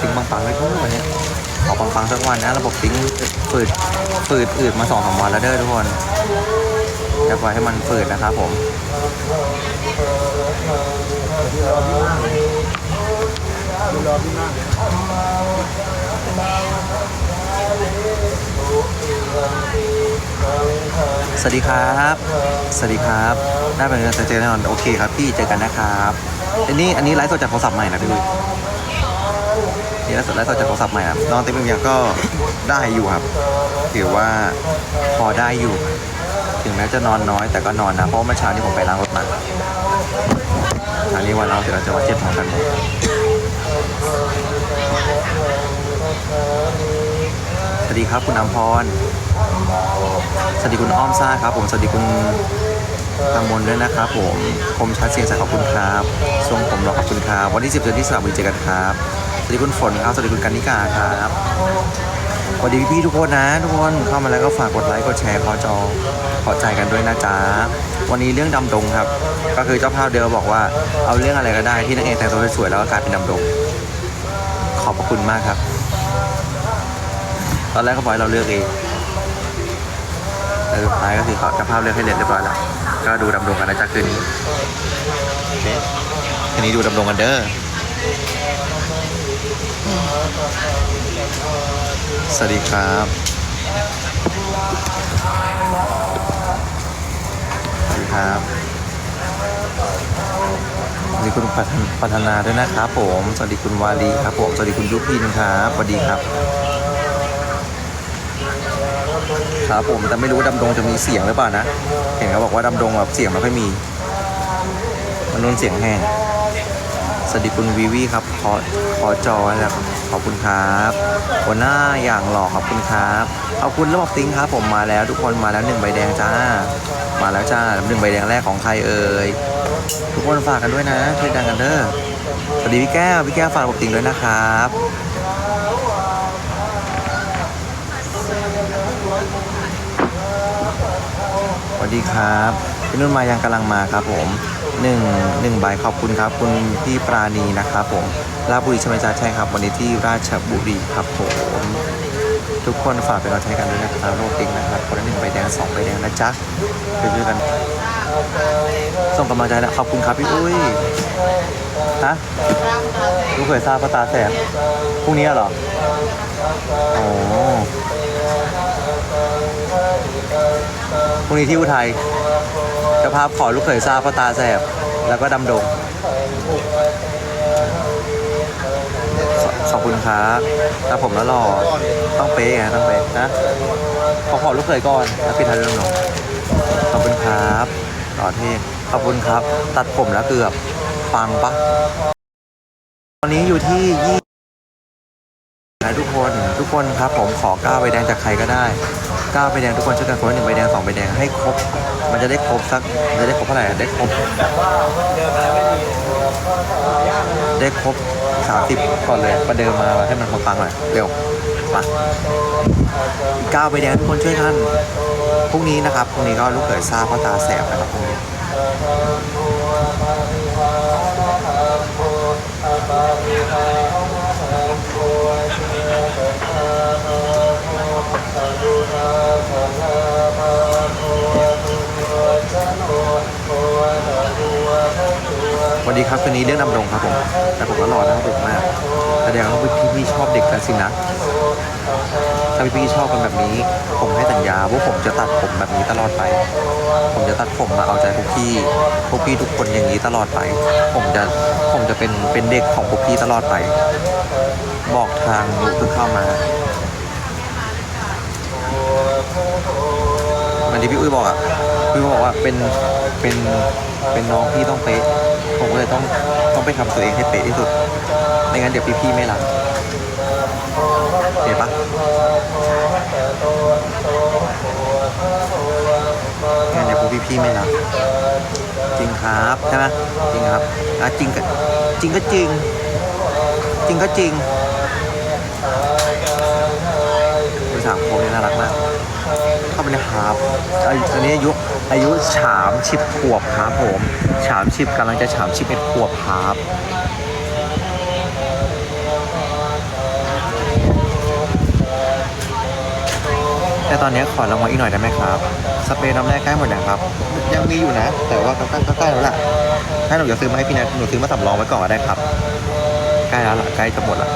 ซิงค์ปังๆเลยทุกวันนี้ขอปังๆสักวันนะระบบซิงฝืดฝืดอืดมาสองสามวันแล้วเด้อทุกคนจะปล่อยให้มันฝืดนะครับผมสวัสดีครับ สวัสดีครับได้ไปเจอเจอแน่นอนโอเคครับพี่เจอกันนะครับ อันนี้อันนี้ไลฟ์สดจากโทรศัพท์ใหม่นะพี่ ลุยนี่ลฟ์สดไลฟ์สดจากโทรศัพท์ใหม่ครับน้องเต็มเมียก็ได้อยู่ครับ ถือว่าพอได้อยู่ ถึงแม้จะนอนน้อยแต่ก็นอนนะ เพราะเมื่อเช้านี้ผมไปล้างรถมาเช้านี้วันเราเสร็จแล้วจะมาเจ็ดโมงกันหมดสวัสดีครับคุณอมพร สวัสดีคุณอ้อมซ่าครับ ผม สวัสดีคุณกำมลด้วยนะครับผมคมชัดเสียงสายขอบคุณครับ ทรงผมหรอขอบคุณครับ วันที่ 10เดือนที่สระบุรีเจอกันครับ วัสดีคุณฝนครับ สวัสดีคุณกันนิกาครับสวัสดีพี่ๆทุกคนนะ ทุกคนเข้ามาแล้วก็ฝากกดไลค์กดแชร์ขอจอขอใจกันด้วยนะจ๊ะวันนี้เรื่องดำดงครับ ก็คือเจ้าภาพเดิมบอกว่าเอาเรื่องอะไรก็ได้ที่นางเอกแต่งตัวสวยๆแล้วก็กลายเป็นดำดง ขอบพระคุณมากครับ ตอนแรกเขาบอกให้เราเลือกเองเออท้ายก็คือขาเจ้าภาพเลือกให้เรียบร้อยแล้วก็ดูดำดงกันนะจ๊ะคืนนี้คืนนี้ดูดำดงกันเด้อ สวัสดีครับ สวัสดีครับสวัสดีคุณพัฒนพัฒนาด้วยนะครับผม สวัสดีคุณวาลีครับผม สวัสดีคุณยุพินครับสวัสดีครับครับผมแต่ไม่รู้ว่าดำดงจะมีเสียงหรือเปล่านะ เห็นเขาบอกว่าดำดงแบบเสียงไม่ค่อยมี มันนุ่นเสียงแห้งสวัสดีคุณวีวีครับขอ ขอจอยแล้วขอบคุณครับหัวหน้าอย่างหล่อขอบคุณครับขอบคุณระบบติ้งครับผมมาแล้วทุกคนมาแล้วหนึ่งใบแดงจ้า มาแล้วจ้าหนึ่งใบแดงแรกของใครเอ่ยทุกคนฝากกันด้วยนะช่วยดังกันเด้อสวัสดีพี่แก้วพี่แก้วฝากระบบติ้งด้วยนะครับสวัสดีครับพี่นุ่นมายังกำลังมาครับผม หนึ่งหนึ่งใบขอบคุณครับ คุณพี่ปราณีนะครับผมราชบุรีใช่ไหมจ๊ะใช่ครับ วันนี้ที่ราชบุรีครับผมทุกคนฝากเป็นกำลังใจกันด้วยนะครับโรติงนะครับคนละหนึ่งใบแดงสองใบแดงนะจ๊ะไปด้วยกัน ส่งกำลังใจนะขอบคุณครับพี่อุ้ยฮะลูกเคยทราบพระตาแสบพรุ่งนี้เหรอโอ้พรุ่งนี้ที่อุทัย เจะภาพขอลูกเขยทราพระตาแสบ แล้วก็ดำดง ขอขอบคุณครับแต่ผมแล้วหล่อ ต้องเป๊ะไงต้องเป๊ะนะ ขอขอลูกเขยก่อน แล้วปิดท้ายเรื่องหนงขอบคุณครับต่อที่ขอบคุณครับ ตัดผมแล้วเกือบปังปะตอนนี้อยู่ที่ยี่นะทุกคนทุกคนครับ ผมขอก้าวใบแดงจากใครก็ได้ก้าวใบแดงทุกคนช่วยกันคนหนึ่งใบแดงสองใบแดงให้ครบ มันจะได้ครบสักจะได้ครบเท่าไหร่ได้ครบได้ครบสามสิบก่อนเลยประเดิมมาให้มันปังหน่อยเร็วมาก้าวไปแดงทุกคนช่วยกันพรุ่งนี้นะครับพรุ่งนี้ก็ลูกเขยซาพ่อตาแสบนะครับพรุ่งนี้สวั ดีครับคืนนี้เรื่องดำรงครับผมแต่ผมก็รอนะครับผมมากแสดงว่าพี่พี่ๆชอบเด็กกันสินะถ้าพี่ๆชอบกันแบบนี้ ผมให้สัญญาว่าผมจะตัดผมแบบนี้ตลอดไป ผมจะตัดผมมาเอาใจพวกพี่พวกพี่ทุกคนอย่างนี้ตลอดไป ผมจะผมจะเป็นเป็นเด็กของพวกพี่ตลอดไป บอกทางนุกเพิ่งเข้ามาเหมันที่พี่อุ้ยบอกอะพี่อุ้ยบอกว่าเป็นเป็นเป็นน้องพี่ต้องเป๊ะ ผมก็เลยต้องต้องไปทำตัวเองให้เป๊ะที่สุด ไม่งั้นเดี๋ยวพี่ๆไม่รักเห็นปะงานเดี๋ยวพวกพี่ไม่รับจริงครับใช่ไหมจริงครับอะจริงก็จริงก็จริง จริงก็จริงคุณสามคนนี่น่ารักมากเข้าไปนะครับอายุตอนนี้อายุ อายุฉามชิบขวบครับผมฉามชิบกำลังจะฉามชิบเอ็ดขวบครับแต่ตอนนี้ขอรางวัลอีกหน่อยได้ไหมครับ สเปรย์น้ำแรกใกล้หมดแล้วครับ ยังมีอยู่นะ แต่ว่าใกล้ใกล้แล้วล่ะถ้าหนูอยากซื้อมาให้พี่นะหนูซื้อมาสำรองไว้ก่อนก็ได้ครับ ใกล้แล้วล่ะใกล้จะหมดละ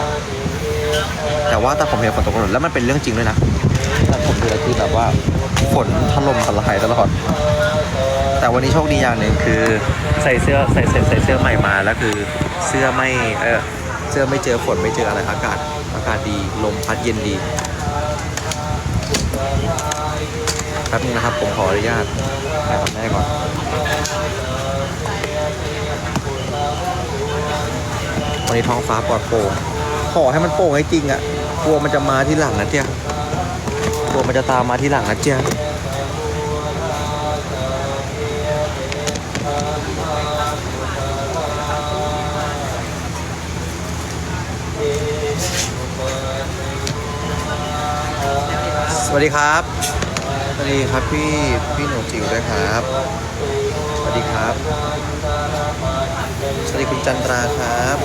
แต่ว่าถ้าผมเห็นฝนตกหล่นแล้วมันเป็นเรื่องจริงด้วยนะ แต่ผมดูแล้วคือแบบว่าฝนถล่มทลายตลอด แต่วันนี้โชคดีอย่างหนึ่งคือใส่เสื้อใส่ใส่ใส่เสื้อใหม่มาแล้วคือเสื้อไม่เออเสื้อไม่เจอฝนไม่เจออะไรอากาศอากาศดีลมพัดเย็นดีแป๊บนึงนะครับผมขออนุญาตถ่ายคำแรกก่อนวันนี้ท้องฟ้าปลอดโปร่งขอให้มันโปร่งให้จริงอะ่ะกลัวมันจะมาที่หลังนะเจ้า กลัวมันจะตามมาที่หลังนะเจ้าสวัสดีครับสวัสดีครับพี่พี่หนูจิ๋วด้วยครับ สวัสดีครับ สวัสดีคุณจันตราครับ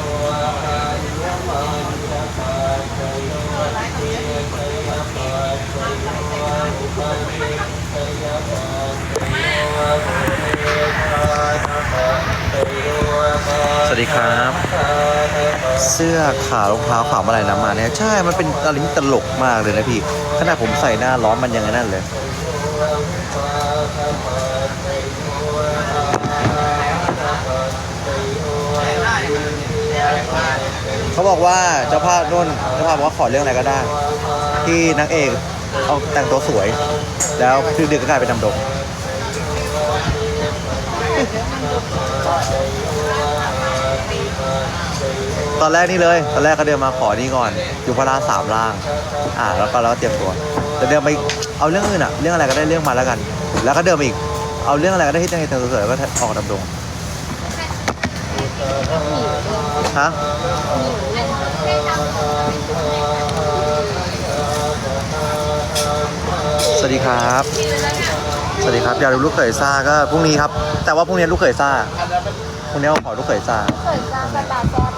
ส วัสดีครับ เสื้อขาวรองเท้าขาวอะไรนะมาเนี่ยใช่ มันเป็นอะไรที่ตลกมากเลยนะพี่ ขนาดผมใส่หน้าร้อนมันยังไงนั่นเลยเขาบอกว่าเจ้าภาพนุ่นเจ้าภาพบอกว่าขอเรื่องอะไรก็ได้ ที่นางเอกเอาแต่งตัวสวย แล้วคือเดึกก็กลายเป็นดำดง ตอนแรกนี่เลย ตอนแรกก็เดินมาขอนี่ก่อน อยู่พระราสามล่าง อ่า แล้วก็เราก็เตรียมตัวแต่เดินไปเอาเรื่องอื่นอะเรื่องอะไรก็ได้เรื่องมาแล้วกัน แล้วก็เดินมอีก เอาเรื่องอะไรก็ได้ที่จะให้เธอสวยๆก็ออกดำดงฮะสวัสดีครับ สวัสดีครับอยากดูลูกเขยซ่าก็พรุ่งนี้ครับ แต่ว่าพรุ่งนี้ลูกเขยซ่า พรุ่งนี้เราขอลูกเขยซ่าเปิดจ้าประตาแซ่บ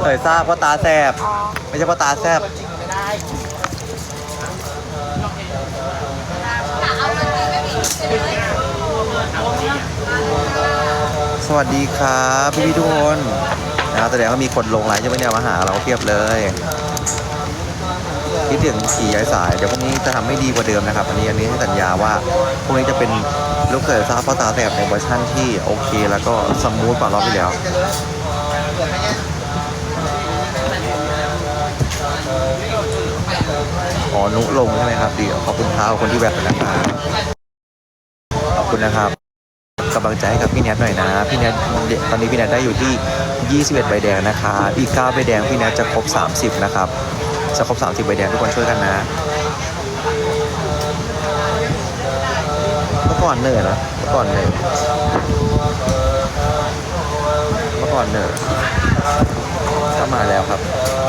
เขยซ่าเพราะตาแสบอ๋อไม่ใช่เพราะตาแสบสวัสดีครับพี่พี่ๆทุกคนนะครับแสดงว่ามีคนลงไลน์จะไม่ได้มาหาเราเพียบเลยคิดถึงขี่ย้ายสายเดี๋ยวพรุ่งนี้จะทำให้ดีกว่าเดิมนะครับอันนี้อันนี้ให้สัญญาว่าพรุ่งนี้จะเป็น ลูกเขยซาเพราะตาแสบในเวอร์ชั่นที่โอเค แล้วก็สมูทกว่ารอบที่แล้วอ๋อนุลงใช่ไหมครับ ดีขอบคุณเท้าคนที่แวะนะครับขอบคุณนะครับกำลังใจให้กับพี่แนทหน่อยนะ พี่แนทตอนนี้พี่แนทได้อยู่ที่ 21 ใบแดงนะคะ อีก 9 ใบแดงพี่แนทจะครบ 30 นะครับ จะครบ 30 ใบแดงทุกคนช่วยกันนะ เมื่อก่อนเหนื่อยนะเมื่อก่อนเหนื่อยเมื่อก่อนเหนื่อยก็มาแล้วครับ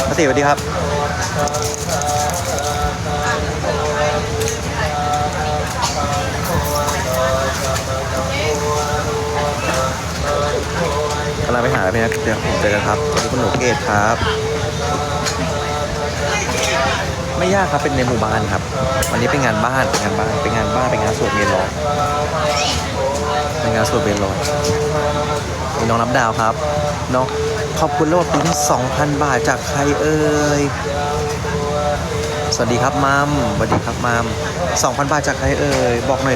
พติสวัสดีครับกำลังไปหาแล้วพี่นัทเดี๋ยวผมเจอกันครับวันนี้คุณหนูเกตครับ ไม่ยากครับเป็นในหมู่บ้านครับ วันนี้เป็นงานบ้านงานบ้านเป็นงานบ้านเป็นงานสวดเมนลอยเป็นงานสวดเมนลอยมีน้องรับดาวครับน้องขอบคุณแล้วว่าปีนี้2,000 บาทจากใครเอ่ยสวัสดีครับมัมสวัสดีครับมัม2,000 บาทจากใครเอ่ยบอกหน่อยเลย